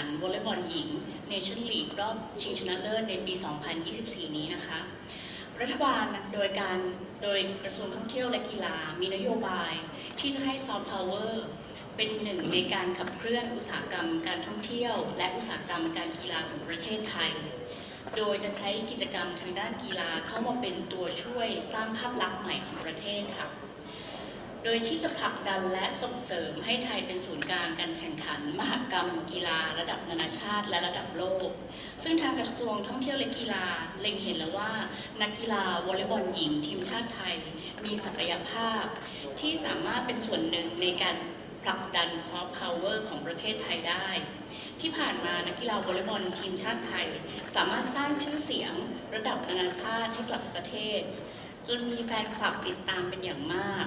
ขันวอลเลย์บอลหญิงเนชั่นลีกรอบชิงชนะเลิศในปี 2024 นี้นะคะ รัฐบาลโดยการโดยกระทรวงท่องเที่ยวและกีฬามีนโยบายที่จะให้ซอฟต์พาวเวอร์เป็นหนึ่งในการขับเคลื่อนอุตสาหกรรมการท่องเที่ยว และอุตสาหกรรมการกีฬาของประเทศไทย โดยจะใช้กิจกรรมทางด้านกีฬาเข้ามาเป็นตัวช่วยสร้างภาพลักษณ์ใหม่ของประเทศค่ะ โดยที่จะผลักดันและส่งเสริมให้ไทยเป็นศูนย์กลางการแข่งขัน มหกรรมกีฬาระดับนานาชาติและระดับโลก ซึ่งทางกระทรวงท่องเที่ยวและกีฬาเล็งเห็นแล้วว่า นักกีฬาวอลเลย์บอลหญิงทีมชาติไทย มีศักยภาพ ที่สามารถเป็นส่วนหนึ่งในการผลักดันซอฟต์พาวเวอร์ของประเทศไทยได้ ที่ผ่านมานักกีฬาวอลเลย์บอลทีมชาติไทย สามารถสร้างชื่อเสียงระดับนานาชาติให้กับประเทศ จนมีแฟนคลับติดตามเป็นอย่างมาก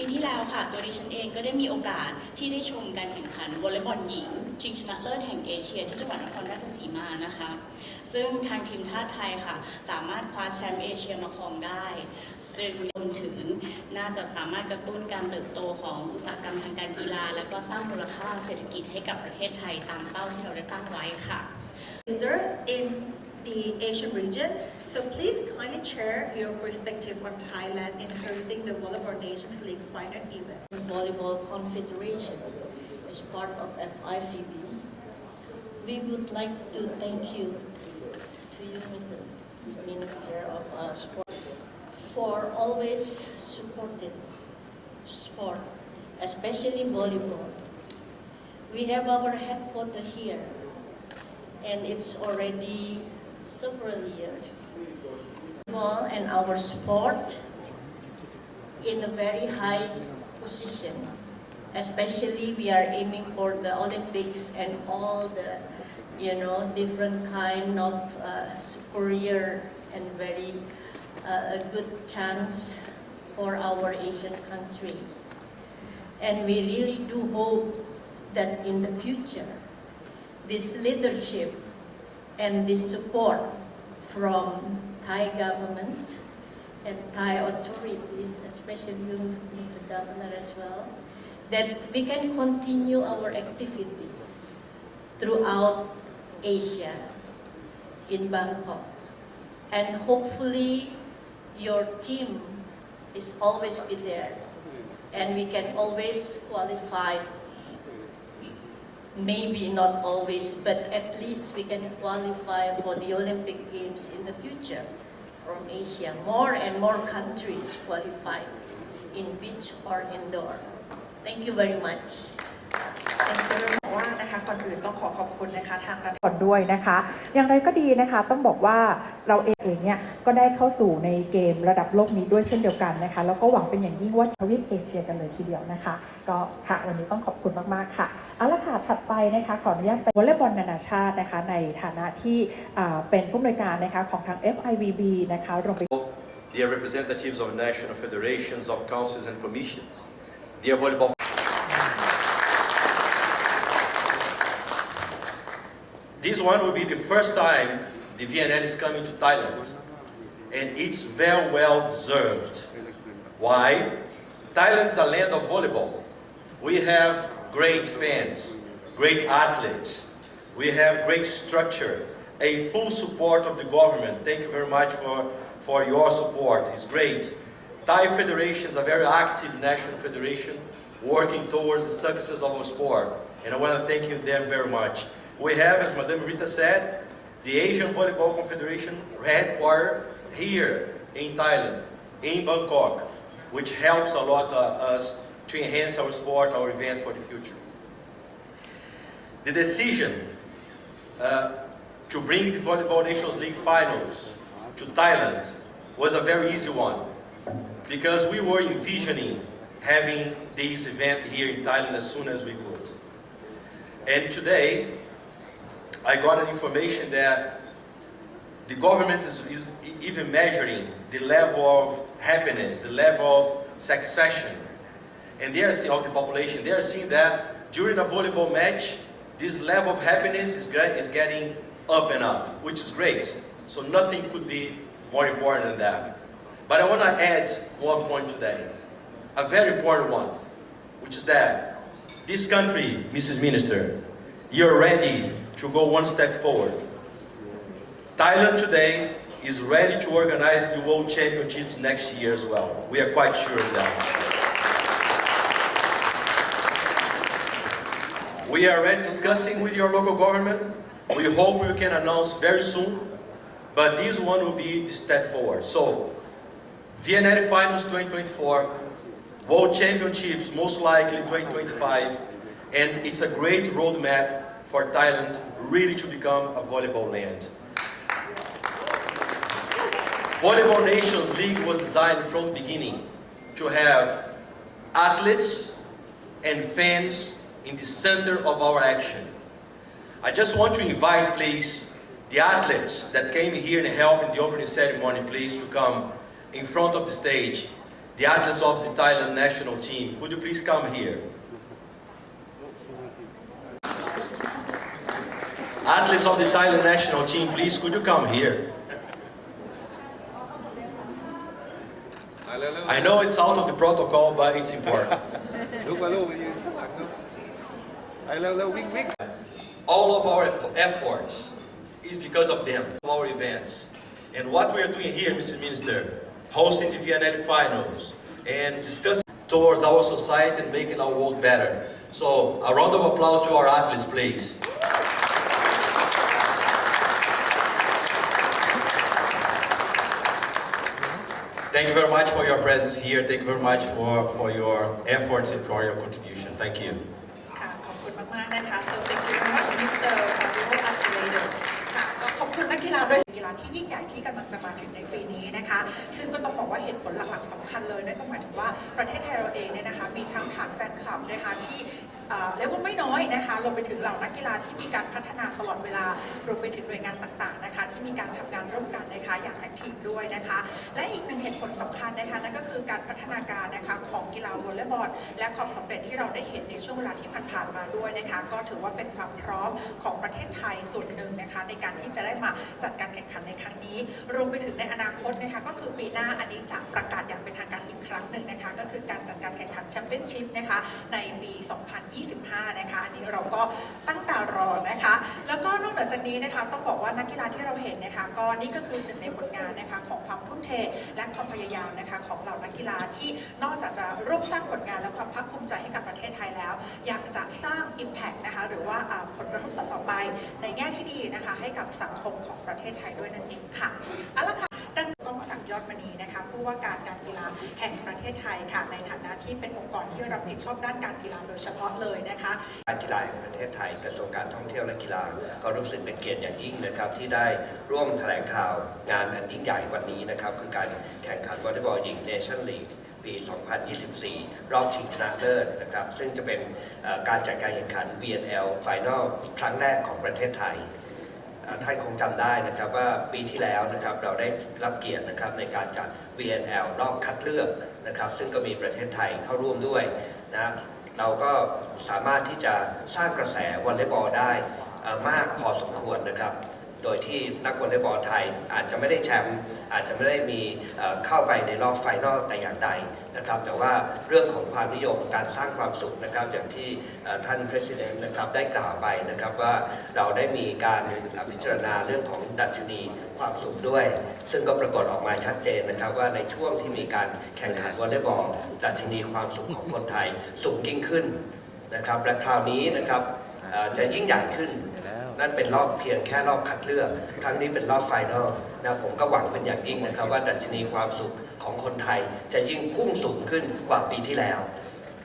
ปีที่แล้วค่ะ ตัวดิฉันเองก็ได้มีโอกาสที่ได้ชมการแข่งขันวอลเลย์บอลหญิงชิงชนะเลิศแห่งเอเชีย ที่จังหวัดนครราชสีมานะคะ ซึ่งทางทีมชาติไทยค่ะ สามารถคว้าแชมป์เอเชียมาครองได้ จึงรวมถึงน่าจะสามารถกระตุ้นการเติบโตของอุตสาหกรรมทางการกีฬา และก็สร้างมูลค่าเศรษฐกิจให้กับประเทศไทยตามเป้าที่เราได้ตั้งไว้ค่ะ in the Asian region. So please kindly share your perspective on Thailand in hosting the Volleyball Nations League final event. Volleyball Confederation as part of FIVB. We would like to thank you to you, Mr. Minister of uh, Sport, for always supporting sport, especially volleyball. We have our headquarters here, and it's already several years. Volleyball and our sport in a very high position. Especially we are aiming for the Olympics and all the, you know, different kind of uh, superior and very uh, good chance for our Asian countries. And we really do hope that in the future, this leadership and the support from Thai government and Thai authorities, especially you, Mr. Governor as well, that we can continue our activities throughout Asia in Bangkok. And hopefully your team is always be there and we can always qualify maybe not always, but at least we can qualify for the Olympic Games in the future from Asia. More and more countries qualify in beach or indoor. Thank you very much. Thank you very much. ว่านะคะก่อนอื่นต้องขอขอบคุณนะคะทางรัฐก่อนด้วยนะคะ อย่างไรก็ดีนะคะต้องบอกว่าเราเองเนี่ยก็ได้เข้าสู่ในเกมระดับโลกนี้ด้วยเช่นเดียวกันนะคะ แล้วก็หวังเป็นอย่างยิ่งว่าทวีปเอเชียกันเลยทีเดียวนะคะ ก็ค่ะวันนี้ต้องขอบคุณมากๆค่ะเอาละค่ะถัดไปนะคะขออนุญาตไปวอลเลย์บอลนานาชาตินะคะในฐานะที่อ่าเป็นผู้อำนวยการนะคะของทาง FIVB นะคะรวมไป dear representatives of national federations, of councils and commissions, dear volleyball This one will be the first time the VNL is coming to Thailand, and it's very well deserved. Why? Thailand is a land of volleyball. We have great fans, great athletes, we have great structure, a full support of the government. Thank you very much for, for your support. It's great. Thai Federation is a very active national federation working towards the success of our sport. And I want to thank you them very much. We have, as Madam Rita said, the Asian Volleyball Confederation headquartered here in Thailand, in Bangkok, which helps a lot uh, us to enhance our sport, our events for the future. The decision uh, to bring the Volleyball Nations League finals to Thailand was a very easy one because we were envisioning having this event here in Thailand as soon as we could. And today, I got an information that the government is, is even measuring the level of happiness, the level of satisfaction, and they are seeing of the population. They are seeing that during a volleyball match, this level of happiness is, is getting up and up, which is great. So nothing could be more important than that. But I want to add one point today, a very important one, which is that this country, Mrs. Minister, you're ready to go one step forward. Thailand today is ready to organize the World Championships next year as well. We are quite sure of that. We are already discussing with your local government. We hope we can announce very soon, but this one will be the step forward. So, VNL Finals 2024, World Championships most likely 2025, and it's a great roadmap for Thailand really to become a volleyball land. Volleyball Nations League was designed from the beginning to have athletes and fans in the center of our action. I just want to invite, please, the athletes that came here and helped in the opening ceremony, please, to come in front of the stage. The athletes of the Thailand national team, could you please come here? Athletes of the Thailand national team, please could you come here? I know it's out of the protocol, but it's important. All of our efforts is because of them, our events. And what we are doing here, Mr. Minister, hosting the Vienna Finals and discussing towards our society and making our world better. So a round of applause to our athletes, please. Thank you very much for your presence here. Thank you very much for, for your efforts and for your contribution. Thank you. ค่ะขอบคุณมากๆนะคะ so thank you very much Mr. Fabio Acevedo ค่ะก็ขอบคุณนักกีฬาด้วยกีฬาที่ยิ่งใหญ่ที่กำลังจะมาถึงในปีนี้นะคะ ซึ่งก็ต้องบอกว่าเหตุผลหลักๆสำคัญเลยนั่นก็หมายถึงว่าประเทศไทยเราเองเนี่ยนะคะ มีทั้งฐานแฟนคลับนะคะที่ เอ่อเรียกว่าไม่น้อยนะคะรวมไปถึงเหล่านักกีฬาที่มีการพัฒนาตลอดเวลารวมไปถึงหน่วยงานต่างๆนะคะที่มีการทำงานร่วมกันนะคะอย่างแอคทีฟด้วยนะคะ และอีกหนึ่งเหตุผลสำคัญนะคะนั่นก็คือการพัฒนาการนะคะของกีฬาวอลเลย์บอลและความสำเร็จที่เราได้เห็นในช่วงเวลาที่ผ่านๆมาด้วยนะคะ ก็ถือว่าเป็นความพร้อมของประเทศไทยส่วนหนึ่งนะคะ ในการที่จะได้มาจัดการแข่งขันในครั้งนี้ รวมไปถึงในอนาคตนะคะก็คือปีหน้าอันนี้จะประกาศอย่างเป็นทางการอีก ครั้งหนึ่งนะคะ ก็คือการจัดการแข่งขันแชมเปี้ยนชิพนะคะในปี 2025 นะคะ อันนี้เราก็ตั้งตารอนะคะ แล้วก็นอกเหนือจากนี้นะคะ ต้องบอกว่านักกีฬาที่เราเห็นนะคะ ก็นี่ก็คือหนึ่งในผลงานนะคะของความทุ่มเทและความพยายามนะคะของเหล่านักกีฬาที่นอกจากจะร่วมสร้างผลงานและความภาคภูมิใจให้กับประเทศไทยแล้วยากจะสร้าง Impact นะคะ หรือว่าผลกระทบต่อไป ในแง่ที่ดีนะคะ ให้กับสังคมของประเทศไทยด้วยนั่นเองค่ะเอาละค่ะ ยอดมณีนะคะผู้ว่าการการกีฬาแห่งประเทศไทยค่ะในฐานะที่เป็นองค์กรที่รับผิดชอบด้านการกีฬาโดยเฉพาะเลยนะคะการกีฬาแห่งประเทศไทยกระทรวงการท่องเที่ยวและกีฬา ก็รู้สึกเป็นเกียรติอย่างยิ่งนะครับ ที่ได้ร่วมแถลงข่าวงานอันยิ่งใหญ่วันนี้นะครับคือการแข่งขันวอลเลย์บอลหญิงเนชั่นลีกปี 2024 รอบชิงชนะเลิศนะครับ ซึ่งจะเป็นการจัดการแข่งขัน VNL Final ครั้งแรกของประเทศไทย ท่านคงจำได้นะครับว่าปีที่แล้วนะครับเราได้รับเกียรตินะครับในการจัด VNL รอบคัดเลือกนะครับซึ่งก็มีประเทศไทยเข้าร่วมด้วยนะเราก็สามารถที่จะสร้างกระแสวอลเลย์บอลได้มากพอสมควรนะครับ โดยที่นักวอลเลย์บอลไทยอาจจะไม่ได้แชมป์ อาจจะไม่ได้มีเข้าไปในรอบไฟนอลแต่อย่างใดนะครับแต่ว่าเรื่องของความนิยมการสร้างความสุขนะครับอย่างที่ท่าน President นะครับได้กล่าวไปนะครับว่าเราได้มีการพิจารณาเรื่องของดัชนีความสุขด้วย ซึ่งก็ปรากฏออกมาชัดเจนนะครับ ว่าในช่วงที่มีการแข่งขันวอลเลย์บอลดัชนีความสุขของคนไทยสูงยิ่งขึ้นนะครับและคราวนี้นะครับจะยิ่งใหญ่ขึ้น นั่นเป็นรอบเพียงแค่รอบคัดเลือก ครั้งนี้เป็นรอบไฟนอลนะผมก็หวังเป็นอย่างยิ่งนะครับ ว่าดัชนีความสุขของคนไทยจะยิ่งพุ่งสูงขึ้นกว่าปีที่แล้ว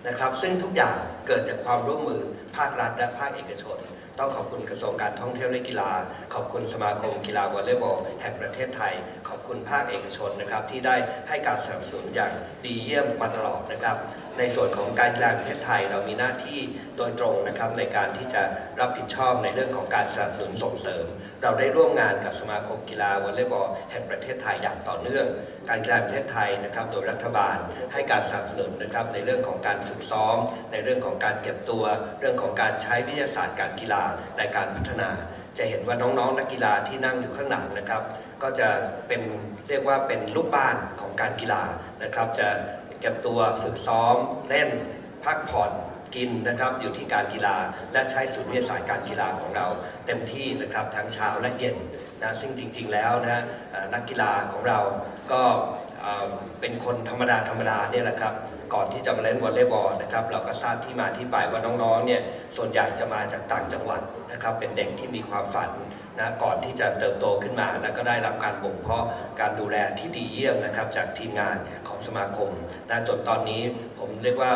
นะครับ ซึ่งทุกอย่างเกิดจากความร่วมมือภาครัฐและภาคเอกชน ต้องขอบคุณกระทรวงการท่องเที่ยวและกีฬา ขอบคุณสมาคมกีฬาวอลเลย์บอลแห่งประเทศไทย ขอบคุณภาคเอกชนนะครับที่ได้ให้การสนับสนุนอย่างดีเยี่ยมมาตลอดนะครับ ในส่วนของการกีฬาประเทศไทย เรามีหน้าที่โดยตรงนะครับในการที่จะรับผิดชอบในเรื่องของการสนับสนุนส่งเสริม เราได้ร่วมงานกับสมาคมกีฬาวอลเลย์บอลแห่งประเทศไทยอย่างต่อเนื่อง การกีฬาประเทศไทยนะครับโดยรัฐบาลให้การสนับสนุนนะครับในเรื่องของการฝึกซ้อม ในเรื่องของการเก็บตัว เรื่องของการใช้วิทยาศาสตร์การกีฬาในการพัฒนา จะเห็นว่าน้องๆนักกีฬาที่นั่งอยู่ข้างหลังนะครับ ก็จะเป็นเรียกว่าเป็นลูกบ้านของการกีฬานะครับจะ เก็บตัวฝึกซ้อมเล่นพักผ่อนกินนะครับอยู่ที่การกีฬาและใช้ศูนย์วิทยาศาสตร์การกีฬาของเราเต็มที่นะครับทั้งเช้าและเย็นนะซึ่งจริง ๆ แล้วนะนักกีฬาของเราก็เอ่อเป็นคนธรรมดาธรรมดาเนี่ยแหละครับก่อนที่จะมาเล่นวอลเลย์บอลนะครับเราก็ทราบที่มาที่ไปว่าน้องๆเนี่ยส่วนใหญ่จะมาจากต่างจังหวัดนะครับเป็นเด็กที่มีความฝัน นะก่อนที่จะเติบโตขึ้นมา แล้วก็ได้รับการบ่มเพาะการดูแลที่ดีเยี่ยมนะครับ จากทีมงานของสมาคมนะจนตอนนี้ผมเรียกว่า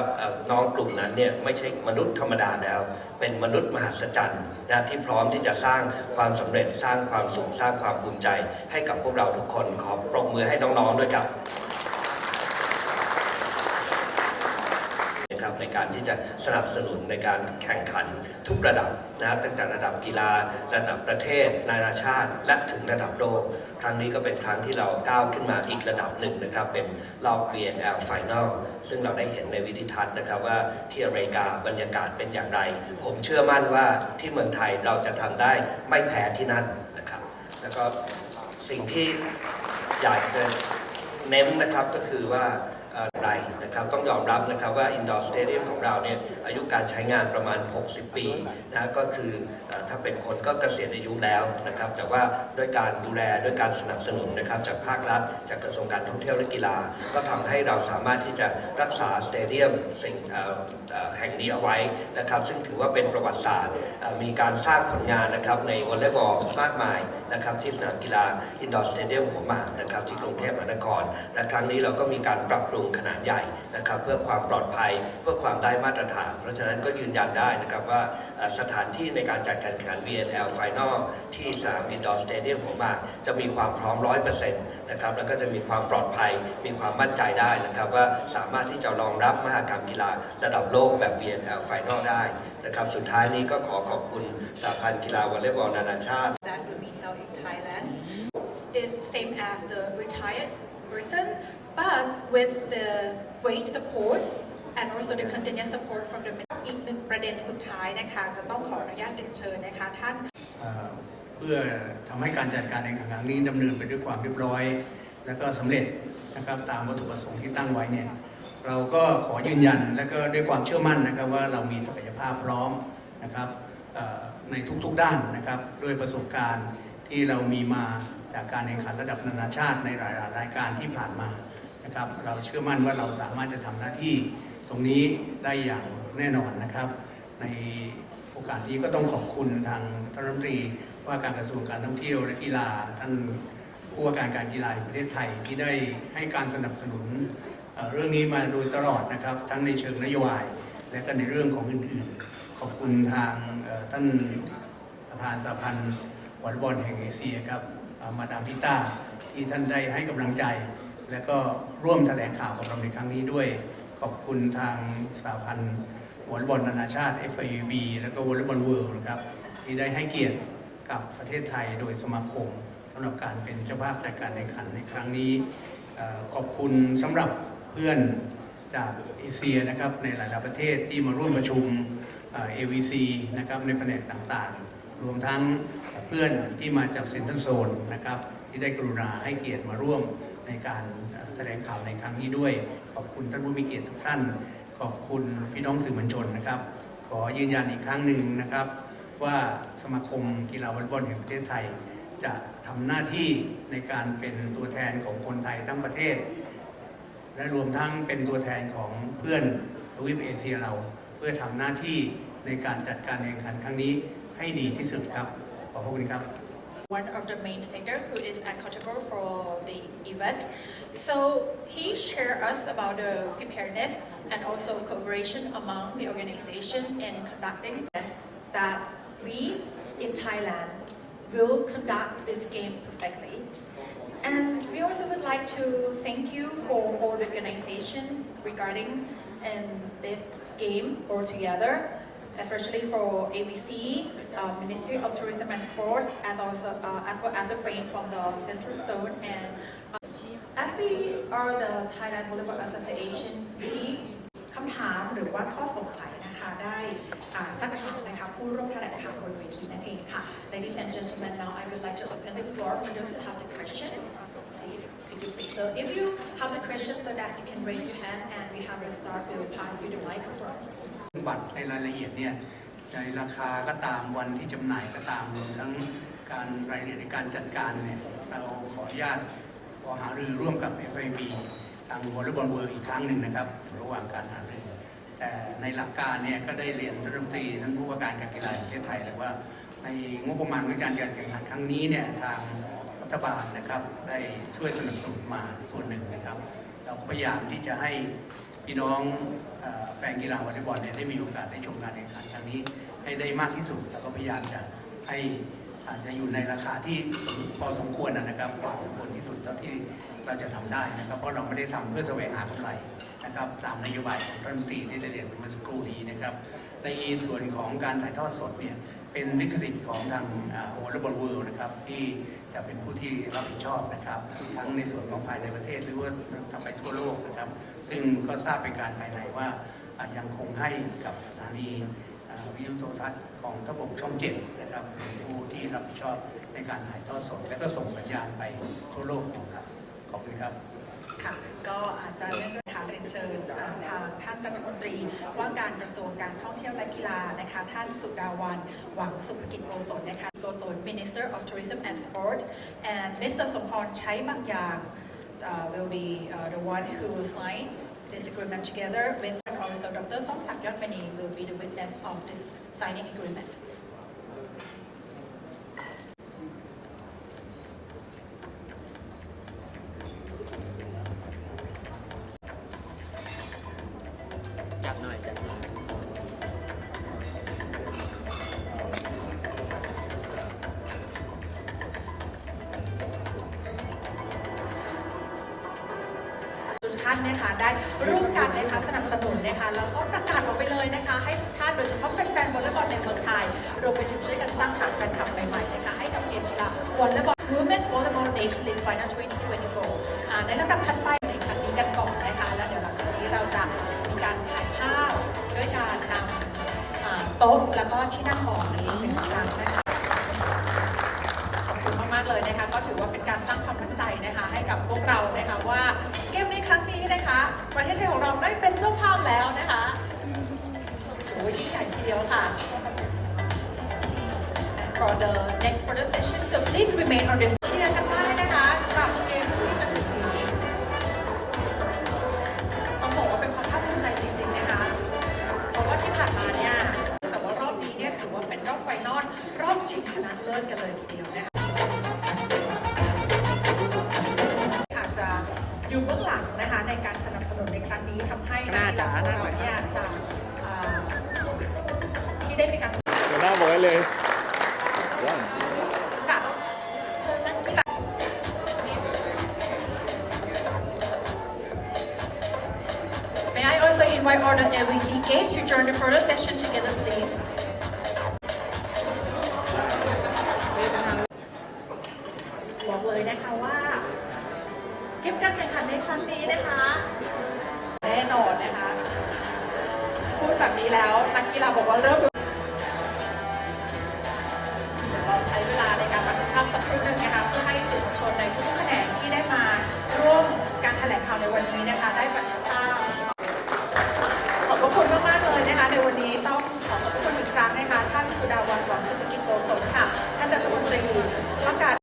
น้องกลุ่มนั้นเนี่ยไม่ใช่มนุษย์ธรรมดาแล้ว เป็นมนุษย์มหัศจรรย์นะที่พร้อมที่จะสร้างความสำเร็จสร้างความสุขสร้างความภูมิใจ ให้กับพวกเราทุกคนขอปรบมือให้น้องๆด้วยครับ นะครับใน การที่จะสนับสนุนในการแข่งขันทุกระดับนะตั้งแต่ระดับกีฬา ระดับประเทศ นานาชาติ และถึงระดับโลกครั้งนี้ก็เป็นครั้งที่เราก้าวขึ้นมาอีกระดับหนึ่งนะครับ เป็นรอบ BNL Final ซึ่งเราได้เห็นในวิดีทัศน์นะครับว่าที่อเมริกาบรรยากาศเป็นอย่างไร ผมเชื่อมั่นว่าที่เมืองไทยเราจะทำได้ไม่แพ้ที่นั่นนะครับ แล้วก็สิ่งที่อยากจะเน้นนะครับก็คือว่า อ่อไรนะครับต้องยอมรับนะครับว่าอินดอร์สเตเดียมของเราเนี่ยอายุการใช้งานประมาณ 60 ปีนะก็คือถ้าเป็นคนก็เกษียณอายุแล้วนะครับแต่ว่าด้วยการดูแลด้วยการสนับสนุนนะครับจากภาครัฐ จากกระทรวงการท่องเที่ยวและกีฬา ก็ทำให้เราสามารถที่จะรักษาสเตเดียมสิ่งแห่งนี้เอาไว้นะครับ ซึ่งถือว่าเป็นประวัติศาสตร์มีการสร้างผลงานนะครับในวอลเลย์บอลมากมายนะครับที่สนามกีฬาอินดอร์สเตเดียมหัวหมากนะครับที่กรุงเทพมหานครและครั้งนี้เราก็มีการปรับปรุงขนาดใหญ่นะครับเพื่อความปลอดภัยเพื่อความได้มาตรฐาน เพราะฉะนั้นก็ยืนยันได้นะครับว่าสถานที่ในการจัดการแข่งขัน VNL Final ที่สนามอินดอร์สเตเดียมหัวหมากจะมีความพร้อม100%นะครับแล้วก็จะมีความปลอดภัยมีความมั่นใจได้นะครับว่าสามารถที่จะรองรับมหกรรมกีฬาระดับโลกแบบ VNL Final ได้นะครับสุดท้ายนี้ก็ขอขอบคุณสหพันธ์กีฬาวอลเลย์บอลนานาชาติ that will be held in Thailand is same as the retired person, but with the great support and also the continuous support from the อีกหนึ่งประเด็นสุดท้ายนะคะจะต้องขออนุญาตเรียนเชิญนะคะท่านเอ่อเพื่อทำให้การจัดการแข่งขันครั้งนี้ดำเนินไปด้วยความเรียบร้อย และก็สำเร็จนะครับตามวัตถุประสงค์ที่ตั้งไว้เนี่ย เราก็ขอยืนยันและก็ด้วยความเชื่อมั่นนะครับว่าเรามีศักยภาพพร้อมนะครับในทุกๆด้านนะครับด้วยประสบการณ์ที่เรามีมาจากการแข่งขันระดับนานาชาติในหลายๆรายการที่ผ่านมานะครับเราเชื่อมั่นว่าเราสามารถจะทำหน้าที่ตรงนี้ได้อย่างแน่นอนนะครับ ในโอกาสนี้ก็ต้องขอบคุณทางท่านรัฐมนตรีว่าการกระทรวงการท่องเที่ยวและกีฬาท่านผู้ว่าการการกีฬาแห่งประเทศไทยที่ได้ให้การสนับสนุน เรื่องนี้มาโดยตลอดนะครับ ทั้งในเชิงนโยบาย และก็ในเรื่องของอื่นๆ ขอบคุณทางท่านประธานสหพันธ์วอลบอลแห่งเอเชียครับมาดามพิต้าที่ท่านได้ให้กำลังใจ และก็ร่วมแถลงข่าวกับเราในครั้งนี้ด้วย ขอบคุณทางสหพันธ์วอลบอลนานาชาติ FIB แล้วก็วอลบอลเวิลด์นะครับที่ได้ให้เกียรติกับประเทศไทยโดยสมาคมสำหรับการเป็นเจ้าภาพจัดการแข่งขันในครั้งนี้ขอบคุณสำหรับ พื่อนจากเอเชียนะครับในหลาย ๆ ประเทศที่มาร่วมประชุมเอ่อ AVC นะครับในแผนกต่างๆ รวมทั้งเพื่อนที่มาจากเซ็นทรัลโซนนะครับที่ได้กรุณาให้เกียรติมาร่วมในการแถลงข่าวในครั้งนี้ด้วย ขอบคุณท่านผู้มีเกียรติทุกท่าน ขอบคุณพี่น้องสื่อมวลชนนะครับ ขอยืนยันอีกครั้งหนึ่งนะครับ ว่าสมาคมกีฬาวอลเลย์บอลแห่งประเทศไทย จะทำหน้าที่ในการเป็นตัวแทนของคนไทยทั้งประเทศ และรวมทั้งเป็นตัวแทนของเพื่อนทวีปเอเชียเรา เพื่อทำหน้าที่ในการจัดการแข่งขันครั้งนี้ให้ดีที่สุดครับ ขอบพระคุณครับ one of the main singer who is accountable for the event. So he shared us about the preparedness and also cooperation among the organization in conducting that we in Thailand will conduct this game perfectly. And we also would like to thank you for all the organization regarding in this game altogether, especially for ABC, uh, Ministry of Tourism and Sports, as also uh, as well as the friend from the Central Zone. And uh, as we are the Thailand Volleyball Association, we คำถามหรือว่าข้อสงสัยนะคะได้อ่าสักถามนะคะผู้ร่วมแถลงข่าวบนเวทีนั่นเองค่ะ Ladies and gentlemen, now I would like to open the floor for those who have the question. So if you have the question, so that you can raise your hand and we have a start, we will pass you the microphone. บัตรในรายละเอียดเนี่ยในราคาก็ตามวันที่จำหน่ายก็ตามรวมทั้งการรายละเอียดในการจัดการเนี่ยเราขออนุญาตขอหารือร่วมกับ FIB ทางวอลเลย์บอลเวิร์อีกครั้งหนึ่งนะครับ ระหว่างการหารือแต่ในหลักการเนี่ยก็ได้เรียนท่านรัฐมนตรีท่านผู้ว่าการการกีฬาแห่งประเทศไทยเลยว่าในงบประมาณในการจัดการแข่งขันครั้งนี้เนี่ยทาง ฐบาลนะครับ ได้ช่วยสนับสนุนมาส่วนหนึ่งนะครับ เราพยายามที่จะให้พี่น้องอแฟนกีฬาวอลเลย์บอลเนี่ยได้มีโอกาสได้ชมการแข่งขันครั้งนี้ให้ได้มากที่สุด แล้วก็พยายามจะให้อาจจะอยู่ในราคาที่พอสมควรนะครับพอสมควรที่สุดเท่าที่เราจะทำได้นะครับ เพราะเราไม่ได้ทำเพื่อแสวงหากำไรนะครับ ตามนโยบายของรัฐมนตรีที่ได้เรียนเมื่อสักครู่นี้นะครับ ในส่วนของการถ่ายทอดสดเนี่ยเป็นลิขสิทธิ์ของทางวอเลบอลเวิลด์นะครับที่จะเป็นผู้ที่รับผิดชอบนะครับทั้งในส่วนของภายในประเทศหรือว่าทำไปทั่วโลกนะครับ ซึ่งก็ทราบเป็นการภายในว่ายังคงให้กับสถานีวิทยุโทรทัศน์ของทบกช่องเจ็ดนะครับเป็นผู้ที่รับผิดชอบในการถ่ายทอดสด และก็ส่งสัญญาณไปทั่วโลกนะครับขอบคุณครับ ค่ะ ก็อาจจะเนื่องด้วยทาง เชิญทางท่านรัฐมนตรี ว่าการกระทรวงการท่องเที่ยวและกีฬานะคะท่านสุดาวันหวังสุภกิจโกศลนะคะ โกศล Minister of Tourism and Sport and Mr. สมพรใช้บางอย่าง uh, will be uh, the one who will sign this agreement together with and also Dr. ต้องศักดิ์ยอดมณี will be the witness of this signing agreement ท่านนะคะได้ร่วมกันนะคะสนับสนุนนะคะแล้วก็ประกาศออกไปเลยนะคะ ให้ทุกท่านโดยเฉพาะแฟนๆวอลเลย์บอลในเมืองไทยรวมไปถึงช่วยกันสร้างฐานแฟนคลับใหม่ๆนะคะให้กับเกมกีฬาวอลเลย์บอล Women's Volleyball Nation League Final 2024ในลำดับถัดไปในครั้งนี้กันก่อนนะคะแล้วเดี๋ยวหลังจากนี้เราจะมีการถ่ายภาพด้วยการนำโต๊ะแล้วก็ที่นั่งออกในเป็นครั้งนะคะขอบคุณมากๆเลยนะคะก็ถือว่าเป็นการสร้างความมั่นใจนะคะให้กับพวกเรานะคะ รั้งนี้นะคะ ประเทศไทยของเราได้เป็นเจ้าภาพแล้วนะคะโอ้ยยิ่งใหญ่ทีเดียวค่ะ And for the next for the session so please remain on this เชียร์กันได้นะคะกับเกมที่จะถึงนี้ต้องบอกว่าเป็นความภาคภูมิใจจริงๆนะคะเพราะว่าที่ผ่านมาเนี่ยแต่ว่ารอบนี้เนี่ยถือว่าเป็นรอบไฟนอลรอบชิงชนะเลิศกันเลยทีเดียวนะคะ การสนับสนุนในครั้งนี้ทำให้นักกีฬาของเราเนี่ยจะอ่าที่ได้มีการเดี๋ยวหน้าบอกได้เลยค่ะเชิญนักกีฬา May I also invite all the LVC guests to join the photo session together, please?